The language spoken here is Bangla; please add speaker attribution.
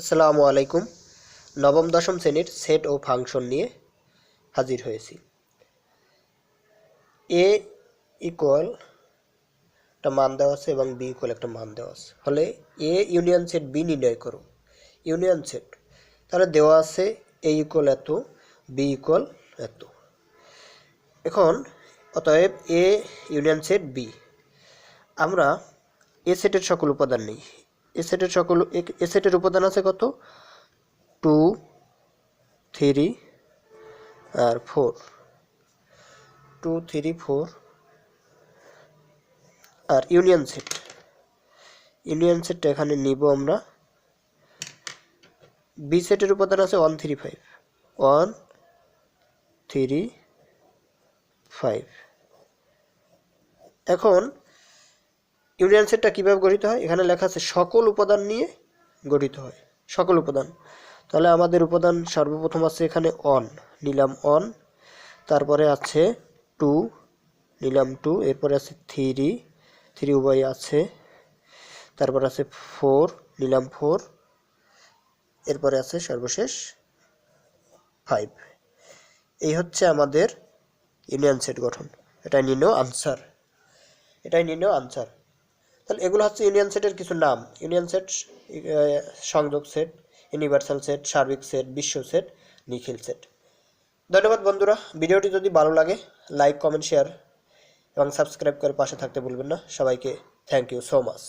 Speaker 1: আসসালামু আলাইকুম। নবম, দশম শ্রেণির সেট ও ফাংশন নিয়ে হাজির হয়েছি। এ ইকুয়াল একটা মান দেওয়া আছে এবং বি ইকুয়াল একটা মান দেওয়া আছে। ফলে এ ইউনিয়ন সেট বি নির্ণয় করো। ইউনিয়ন সেট তাহলে দেওয়া আছে এ ইকুয়াল এত, বি ইকুয়াল এত। এখন অতএব এ ইউনিয়ন সেট বি। আমরা এ সেটের সকল উপাদান নেই। এ সেটের সকল এ- উপাদান আছে কত? টু থ্রি আর ফোর টু থ্রি ফোর আর ইউনিয়ন সেট ইউনিয়ন সেটটা এখানে নিব আমরা। বি সেটের উপাদান আছে one three five one three five এখন ইউনিয়ন সেটটা কীভাবে গঠিত হয়? এখানে লেখা আছে, সকল উপাদান নিয়ে গঠিত হয়। সকল উপাদান। তাহলে আমাদের উপাদান সর্বপ্রথম আছে এখানে অন নিলাম অন তারপরে আছে টু নিলাম টু এরপরে আছে থ্রি থ্রি উভয় আছে, তারপর আছে ফোর নিলাম ফোর এরপরে আছে সর্বশেষ ফাইভ এই হচ্ছে আমাদের ইউনিয়ন সেট গঠন। এটাই নিল আনসার এটাই নিল আনসার তাহলে এগুলো হচ্ছে ইউনিয়ন সেটের কিছু নাম। ইউনিয়ন সেট সংযোগ সেট ইউনিভার্সাল সেট সার্বিক সেট বিশ্ব সেট নিখিল সেট ধন্যবাদ বন্ধুরা। ভিডিওটি যদি ভালো লাগে লাইক কমেন্ট শেয়ার এবং সাবস্ক্রাইব করে পাশে থাকতে ভুলবেন না। সবাইকে থ্যাংক ইউ সো মাচ